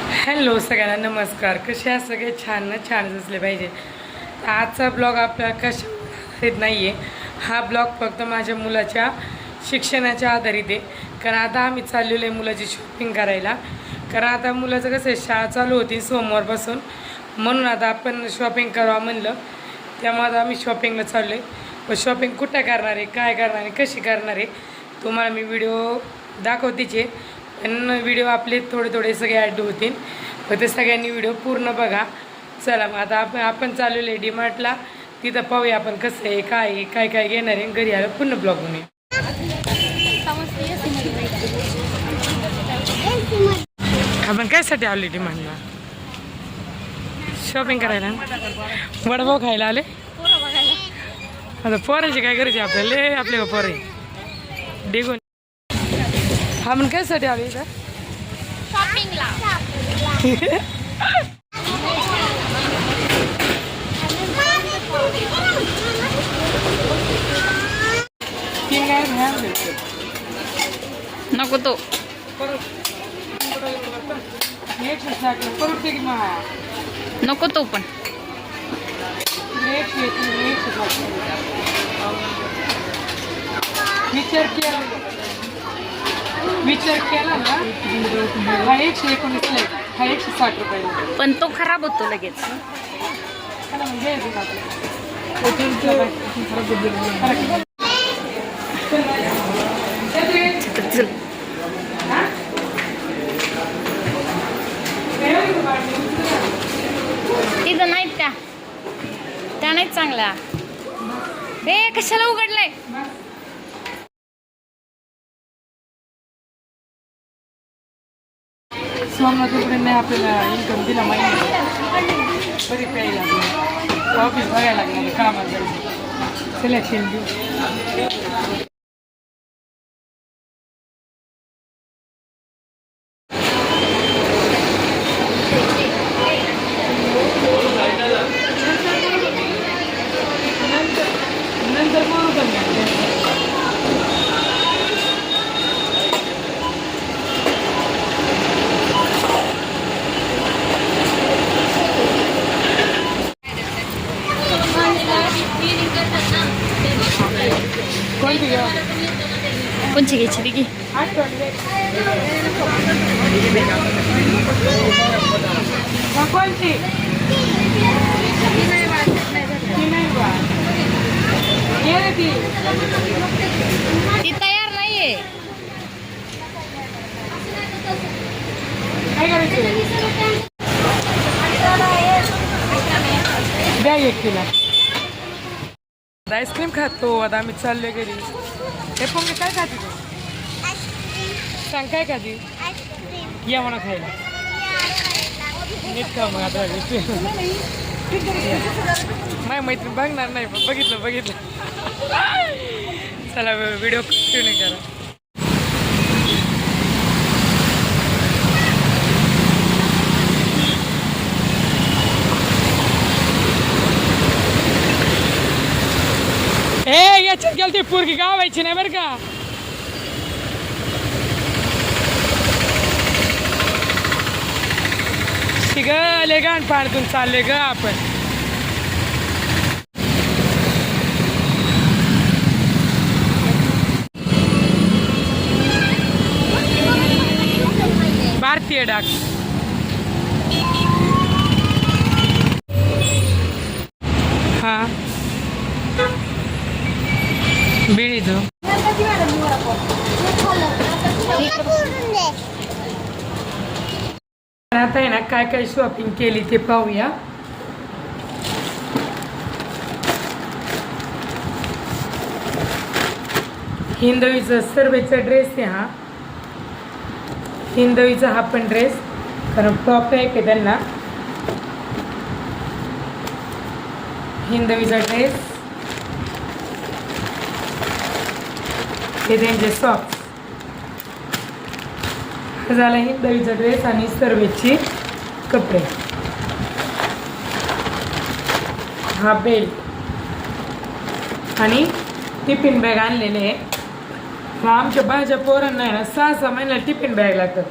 Hello सगळ्यांना नमस्कार. कसे आहात सगळे? छान ना? छानच असले पाहिजे. आजचा ब्लॉग आपल्याला कशा आधारित नाही आहे हा ब्लॉग फक्त माझ्या मुलाच्या शिक्षणाच्या आधारित आहे. कारण आता आम्ही चाललेलो आहे मुलाची शॉपिंग करायला. कारण आता मुलाचं कसं आहे शाळा चालू होती सोमवारपासून. म्हणून आता आपण शॉपिंग करावं म्हणलं. त्यामुळे आता आम्ही शॉपिंगला चाललो आहे व शॉपिंग कुठं करणार आहे काय करणार आहे कशी करणार आहे तुम्हाला मी व्हिडिओ दाखवतेच. आहे पण व्हिडिओ आपले थोडे थोडे सगळे ॲड होतील. फक्त सगळ्यांनी व्हिडिओ पूर्ण बघा. चला मग आता आपण आपण चालवले डीमार्टला तिथं पाहूया आपण कसं आहे काय आहे काय काय घेणार आहे. घरी आलं पूर्ण ब्लॉग म्हणून आपण कायसाठी आलो डीमार्टला शॉपिंग करायला. ना? वडापाव खायला आले आता पोरांची काय करायची आपल्याला? लय आपले पोरे डिगून. आपण कायसाठी आलो इथं? तीन काय नाही नको तो. की नको तो पण. विचार केला. विचार केला ना हा एकशे एकोणीसला. हा एकशे साठ रुपयाला पण तो खराब होतो लगेच. चल तिथं नाहीत त्या. त्या नाहीत चांगल्या. हे कशाला उघडलंय सोमनाथपर्यंत नाही आपल्याला इन्कम दिला माहिती बरी प्यायला लागलं ऑफिस बघायला लागणार कामाला जायचं सिलेक्शन देऊ नंतर बोलू पण नाही. कोणती घेऊ कोणची घ्यायची ती घे आठवण कोणती? ती. तयार नाहीये. काय करायचं? द्या एक तिला आईस्क्रीम खातो आता आम्ही चाललोय घरी. हे पण काय खाते तू? सांग काय खाते? या म्हणा खायला. नीट खा मग आता नाही मैत्रीण बघणार नाही पण बघितलं बघितलं. चला व्हिडिओ कंटिन्यू करा ए याच्यात गेलती पोरगी गावायची नाही बरं का? शिगले गाण पाण्यातून चालले ग आपण. भारतीय डाक. हा. बीड आता आहे. ना? काय काय शॉपिंग केली ते पाहूया. हिंदवीचा सर्वेचा ड्रेस आहे हा. हिंदवीचा हा पण ड्रेस कारण टॉप आहे की त्यांना? हिंदवीचा ड्रेस हे त्यांचे सॉक्स झाला हिंदवीचा ड्रेस आणि सर्वेची कपडे. हा बेल्ट आणि टिफिन बॅग आणलेले आहे. मग आमच्या भाज्या पोरांना आहे ना सहा सहा महिन्याला टिफिन बॅग लागतात.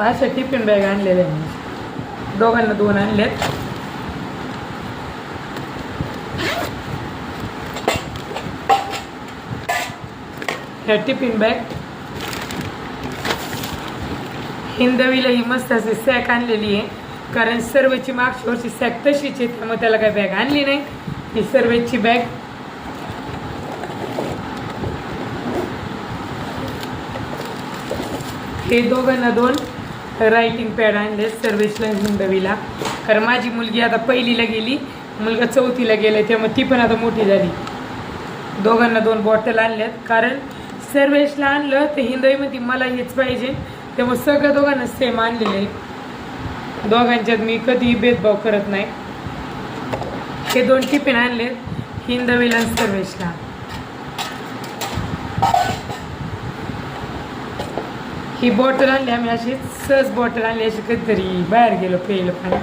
अशा टिफिन बॅग आणलेल्या आहे दोघांना दोन आणलेत. ह्या टिफिन बॅग हिंदवीला ही मस्त अशी सॅक आणलेली आहे. कारण सर्वेची मागच्या वर्षी सॅक तशीच आहे त्यामुळे त्याला काही बॅग आणली नाही. ही सर्वेची बॅग हे दोघांना दोन रायटिंग पॅड आणले सर्वेशला हिंदवीला कारण माझी मुलगी आता पहिलीला गेली मुलगा चौथीला गेला त्यामुळे ती पण आता मोठी झाली. दोघांना दोन बॉटल आणल्यात. कारण सर्वेशला आणलं तर हिंदवीमध्ये मला हेच पाहिजे. त्यामुळे सगळ्या दोघांना सेम आणलेले आहे. दोघांच्यात मी कधीही भेदभाव करत नाही. हे दोन टिफिन आणलेत हिंद विलन सर्वेशला ही बॉटल आणली आम्ही अशी सहज बॉटल आणली अशी कधीतरी बाहेर गेलो प्यायला पाणी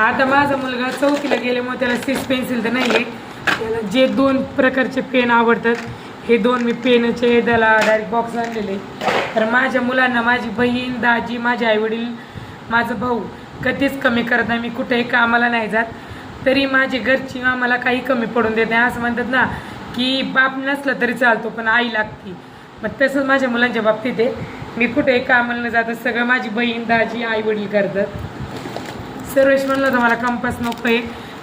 आता माझा मुलगा चौथीला गेल्यामुळे त्याला सिस पेन्सिल तर नाही आहे त्याला जे दोन प्रकारचे पेन आवडतात हे दोन मी पेनचे त्याला डायरेक्ट बॉक्स आणलेले. तर माझ्या मुलांना माझी बहीण दाजी माझे आईवडील माझा भाऊ कधीच कमी करत नाही. मी कुठेही कामाला नाही जात. तरी माझी घरची आम्हाला काही कमी पडून देत नाही. असं म्हणतात ना की बाप नसला तरी चालतो पण आई लागती. मग तसंच माझ्या मुलांच्या बाबतीत आहे. मी कुठेही कामाला न जात सगळं माझी बहीण दाजी आईवडील करतात. सर्वेश म्हणलं होतं मला कंपास नको आहे.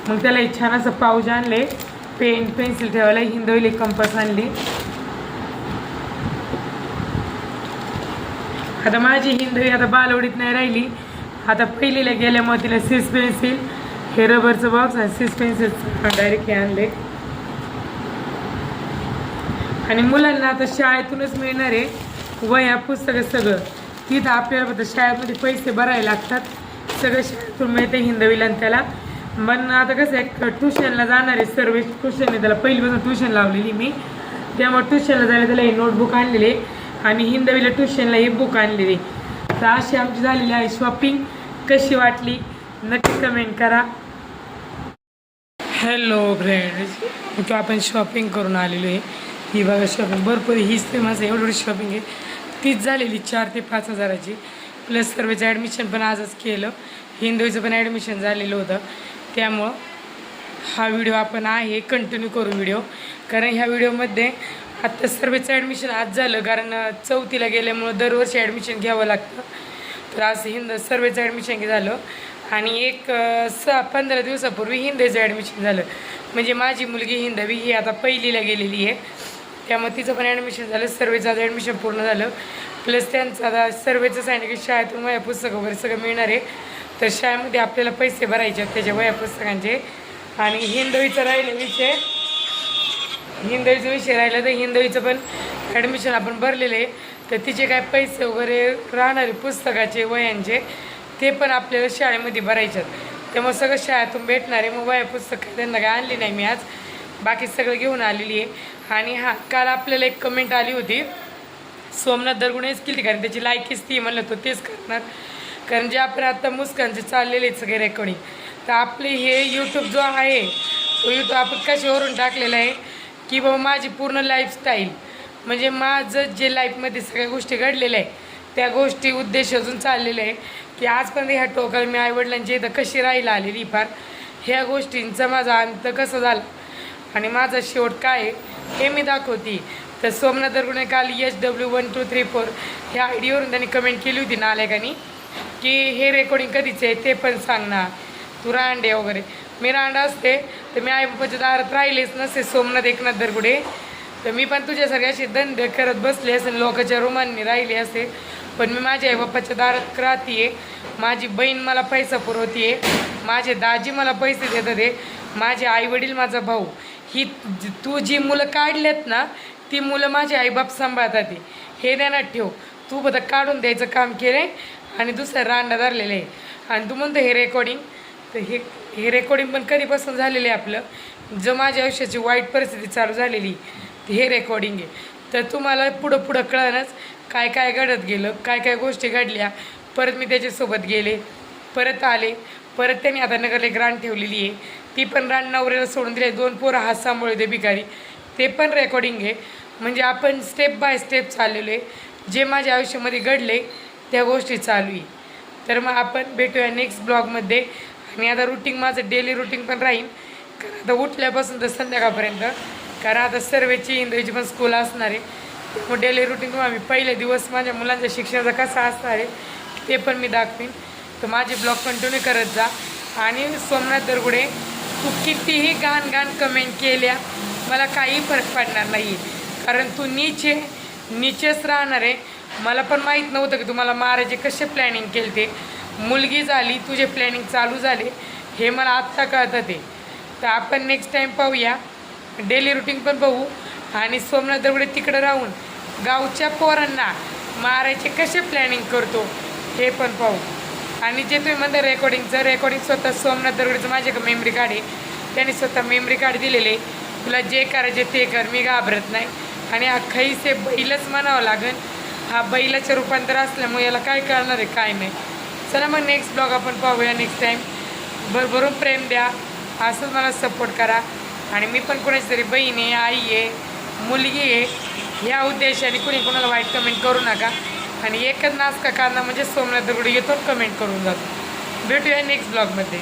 मग त्याला एक छान असं पाऊज आणले. पेन पेन्सिल ठेवायला हिंदवीला एक कंपास आणली. आता माझी हिंदवी आता बालवडीत नाही राहिली. आता पहिलीला गेल्यामुळे तिला सिस पेन्सिल हे रबरचं बॉक्स आणि सिस पेन्सिल डायरेक्ट हे आणले. आणि मुलांना आता शाळेतूनच मिळणार आहे. वह्या पुस्तकं सगळं. तिथं आपल्याला शाळेमध्ये पैसे भरायला लागतात. सगळं शाळेतून मिळते हिंदवीला आणि त्याला. पण आता कसं आहे ट्युशनला जाणार आहे सर्व ट्युशनने त्याला पहिलीपासून ट्युशन लावलेली मी. त्यामुळे ट्युशनला जायला त्याला हे नोटबुक आणलेले. आणि हिंदवीला ट्युशनला हे बुक आणलेले. तर अशी आमची झालेली आहे शॉपिंग कशी वाटली? नक्की कमेंट करा. हॅलो फ्रेंड्स ओके आपण शॉपिंग करून आलेलो आहे. ही बघा शॉपिंग भरपूर हीच ते माझं एवढी शॉपिंग आहे. तीच झालेली चार ते पाच हजाराची. प्लस सर्वचं ॲडमिशन पण आजच केलं. हिंदवीचं पण ॲडमिशन झालेलं होतं. त्यामुळं हा व्हिडिओ आपण आहे कंटिन्यू करू व्हिडिओ. कारण ह्या व्हिडिओमध्ये आत्ता सर्वेचं ॲडमिशन आज झालं कारण चौथीला गेल्यामुळं दरवर्षी ॲडमिशन घ्यावं लागतं. तर आज हिंद सर्वेचं ॲडमिशन झालं. आणि एक स पंधरा दिवसापूर्वी हिंदीचं ॲडमिशन झालं. म्हणजे माझी मुलगी हिंदवी ही आता पहिलीला गेलेली आहे. त्यामुळे तिचं पण ॲडमिशन झालं सर्वेचं आता ॲडमिशन पूर्ण झालं. प्लस त्यांचं आता सर्वेचं सांगितलं की शाळेतून माझ्या पुस्तकं वगैरे सगळं मिळणार आहे. तर शाळेमध्ये आपल्याला पैसे भरायचे आहेत त्याच्या वया पुस्तकांचे. आणि हिंदवीचं राहिलं विषय. हिंदवीचा विषय राहिला तर हिंदवीचं पण ॲडमिशन आपण भरलेलं आहे. तर तिचे काय पैसे वगैरे राहणारे पुस्तकाचे वयांचे ते पण आपल्याला शाळेमध्ये भरायचे आहेत. त्यामुळे सगळं शाळेतून भेटणारे मग वया पुस्तक त्यांना काय आणली नाही मी आज. बाकी सगळं घेऊन आलेली आहे. आणि हा काल आपल्याला एक कमेंट आली होती. सोमनाथ दरगुणेच केली कारण त्याची लायकीच ती म्हणलं तो तेच करणार. कारण जे आपण आता मुस्कानचे चाललेले आहेत सगळे रेकॉर्डिंग तर आपले हे यूट्यूब जो आहे तो यूट्यूब आपण कशावरून टाकलेला आहे? की बाबा माझी पूर्ण लाईफस्टाईल म्हणजे माझं जे लाईफमध्ये सगळ्या गोष्टी घडलेल्या आहे त्या गोष्टी उद्देश अजून चाललेले आहे. की आजपर्यंत ह्या टोकाला मी आईवडिलांची इथं कशी राहायला आलेली फार ह्या गोष्टींचा माझा अंत कसं झाला? आणि माझा शेवट काय आहे हे मी दाखवते. तर सोमनाथ दरगुणे काल H W one two three four ह्या आय डीवरून त्यांनी कमेंट केली होती नालेकानी की हे रेकॉर्डिंग कधीच आहे ते पण सांग ना. तू रांडे वगैरे. मी रांडा असते तर मी आईबापाच्या दारात राहिलेच नसते सोमनाथ एकनाथ दरगुडे. तर मी पण तुझ्यासारखे असे धंदे करत बसले असेल लोकांच्या रुमांनी राहिले असे पण मी माझ्या आईबापाच्या दारात राहतीये. माझी बहीण मला पैसा पुरवतीये. माझे दाजी मला पैसे देतात आहे माझे आईवडील माझा भाऊ. ही तू जी मुलं काढलेत ना ती मुलं माझे आईबाप सांभाळतात हे. ध्यानात ठेव. तू बघा काढून द्यायचं काम केलं आणि दुसरा रांडा धरलेलं आहे. आणि तू म्हणतो हे रेकॉर्डिंग तर हे हे रेकॉर्डिंग पण कधीपासून झालेलं आहे आपलं? जो माझ्या आयुष्याची वाईट परिस्थिती चालू झालेली हे रेकॉर्डिंग आहे. तर तुम्हाला पुढं पुढं कळणंच काय काय घडत गेलं काय काय गोष्टी घडल्या. परत मी त्याच्यासोबत गेले परत आले परत त्यांनी आता नगरला एक रान ठेवलेली आहे. ती पण रान नवऱ्याला सोडून दिली दोन पोरं हासामुळे ते दे भिकारी. ते पण रेकॉर्डिंग आहे. म्हणजे आपण स्टेप बाय स्टेप चाललेलो आहे. जे माझ्या आयुष्यामध्ये घडले त्या गोष्टी चालू आहे. तर मग आपण भेटूया नेक्स्ट ब्लॉगमध्ये आणि आता रुटीन माझं डेली रुटीन पण राहील कारण आता उठल्यापासून तर संध्याकाळपर्यंत. कारण आता सर्वेची इंग्रजी पण स्कूल असणार आहे. मग डेली रुटीन तुम्हाला मी पहिले दिवस माझ्या मुलांच्या शिक्षणाचा कसा असणार आहे ते पण मी दाखवीन. तर माझे ब्लॉग कंटिन्यू करत जा. आणि सोमनाथ दरगुडे तू कितीही गाण गाण कमेंट केल्या मला काही फरक पडणार नाही कारण तू नीचे नीचेच राहणार आहे. मला पण माहीत नव्हतं की तुम्हाला मारायचे कसे प्लॅनिंग केले ते मुलगी झाली तुझे प्लॅनिंग चालू झाले. हे मला आत्ता कळतं ते. तर आपण नेक्स्ट टाईम पाहूया. डेली रुटीन पण पाहू आणि सोमनाथ दरगुडे तिकडं राहून गावच्या पोरांना मारायचे कसे प्लॅनिंग करतो हे पण पाहू. आणि जे तुम्ही म्हणता रेकॉर्डिंगचं रेकॉर्डिंग स्वतः सोमनाथ दरगुडेचं माझ्याकडे मेमरी कार्ड आहे. त्यांनी स्वतः मेमरी कार्ड दिलेले. तुला जे करायचे ते कर मी घाबरत नाही. आणि अख्खाही से बैलच म्हणावं लागेल. हा बैलाचं रूपांतर असल्यामुळे याला काय करणार आहे? काय नाही. चला मग नेक्स्ट ब्लॉग आपण पाहूया नेक्स्ट टाईम भरभरून प्रेम द्या. असंच मला सपोर्ट करा. आणि मी पण कोणाची तरी बहीण आहे आई आहे मुलगी आहे ह्या उद्देशाने कुणी कोणाला वाईट कमेंट करू नका. आणि एकच नाच का कांदा म्हणजे सोमनाथ दगडू येतो कमेंट करून जातो. भेटूया नेक्स्ट ब्लॉगमध्ये